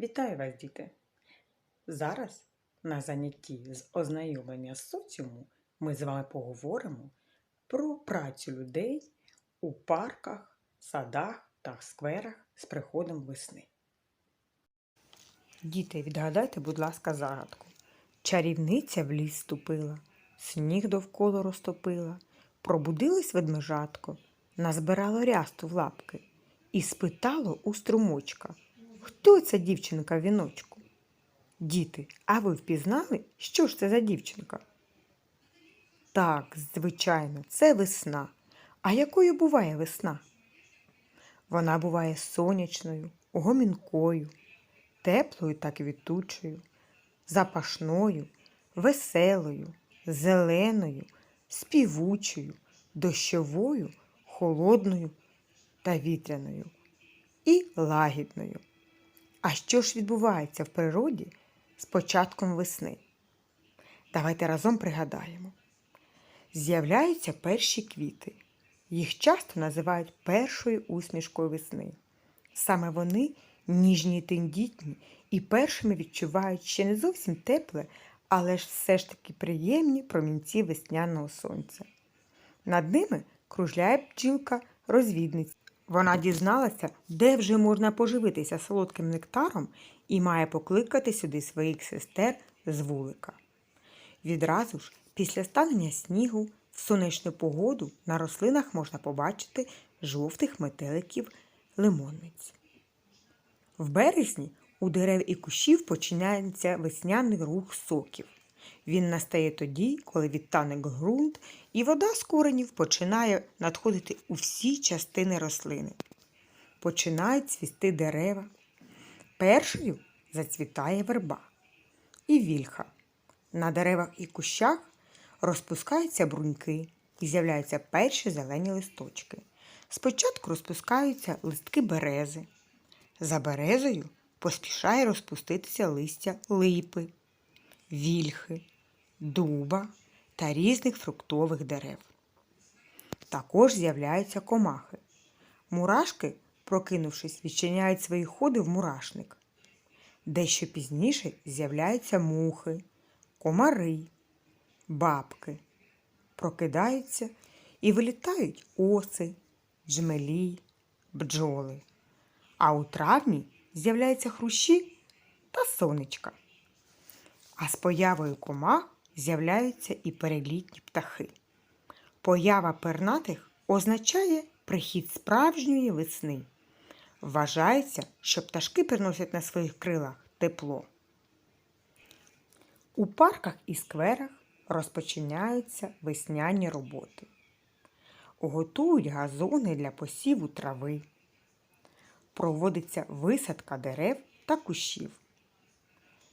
Вітаю вас, діти! Зараз на занятті з ознайомлення з соціуму ми з вами поговоримо про працю людей у парках, садах та скверах з приходом весни. Діти, відгадайте, будь ласка, загадку. Чарівниця в ліс ступила, сніг довкола розтопила, пробудилось ведмежатко, назбирало рясту в лапки і спитало у струмочка. Хто ця дівчинка в віночку? Діти, а ви впізнали, що ж це за дівчинка? Так, звичайно, це весна. А якою буває весна? Вона буває сонячною, гомінкою, теплою та квітучою, запашною, веселою, зеленою, співучою, дощовою, холодною та вітряною і лагідною. А що ж відбувається в природі з початком весни? Давайте разом пригадаємо. З'являються перші квіти. Їх часто називають першою усмішкою весни. Саме вони ніжні й тендітні і першими відчувають ще не зовсім тепле, але ж все ж таки приємні промінці весняного сонця. Над ними кружляє бджілка розвідниця. Вона дізналася, де вже можна поживитися солодким нектаром і має покликати сюди своїх сестер з вулика. Відразу ж, після станення снігу, в сонячну погоду на рослинах можна побачити жовтих метеликів лимонниць. В березні у дерев і кущів починається весняний рух соків. Він настає тоді, коли відтане ґрунт, і вода з коренів починає надходити у всі частини рослини. Починають цвісти дерева. Першою зацвітає верба і вільха. На деревах і кущах розпускаються бруньки і з'являються перші зелені листочки. Спочатку розпускаються листки берези. За березою поспішає розпуститися листя липи, вільхи, дуба та різних фруктових дерев. Також з'являються комахи. Мурашки, прокинувшись, відчиняють свої ходи в мурашник. Дещо пізніше з'являються мухи, комари, бабки. Прокидаються і вилітають оси, джмелі, бджоли. А у травні з'являються хрущі та сонечка. А з появою комах з'являються і перелітні птахи. Поява пернатих означає прихід справжньої весни. Вважається, що пташки приносять на своїх крилах тепло. У парках і скверах розпочинаються весняні роботи. Готують газони для посіву трави. Проводиться висадка дерев та кущів.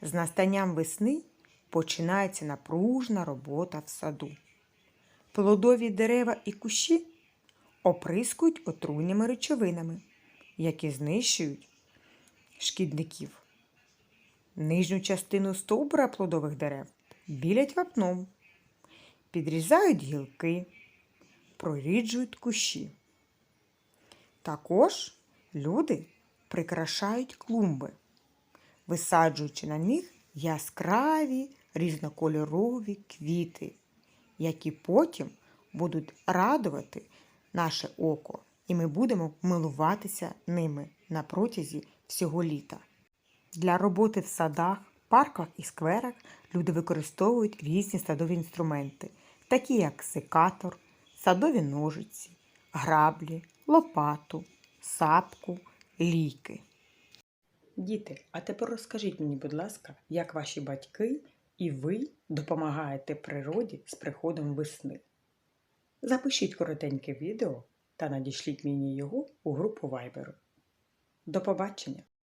З настанням весни починається напружна робота в саду. Плодові дерева і кущі оприскують отруйними речовинами, які знищують шкідників. Нижню частину стовбура плодових дерев білять вапном, підрізають гілки, проріджують кущі. Також люди прикрашають клумби, висаджуючи на них яскраві різнокольорові квіти, які потім будуть радувати наше око, і ми будемо милуватися ними на протязі всього літа. Для роботи в садах, парках і скверах люди використовують різні садові інструменти, такі як секатор, садові ножиці, граблі, лопату, сапку, ліки. Діти, а тепер розкажіть мені, будь ласка, як ваші батьки і ви допомагаєте природі з приходом весни? Запишіть коротеньке відео та надішліть мені його у групу Viber. До побачення!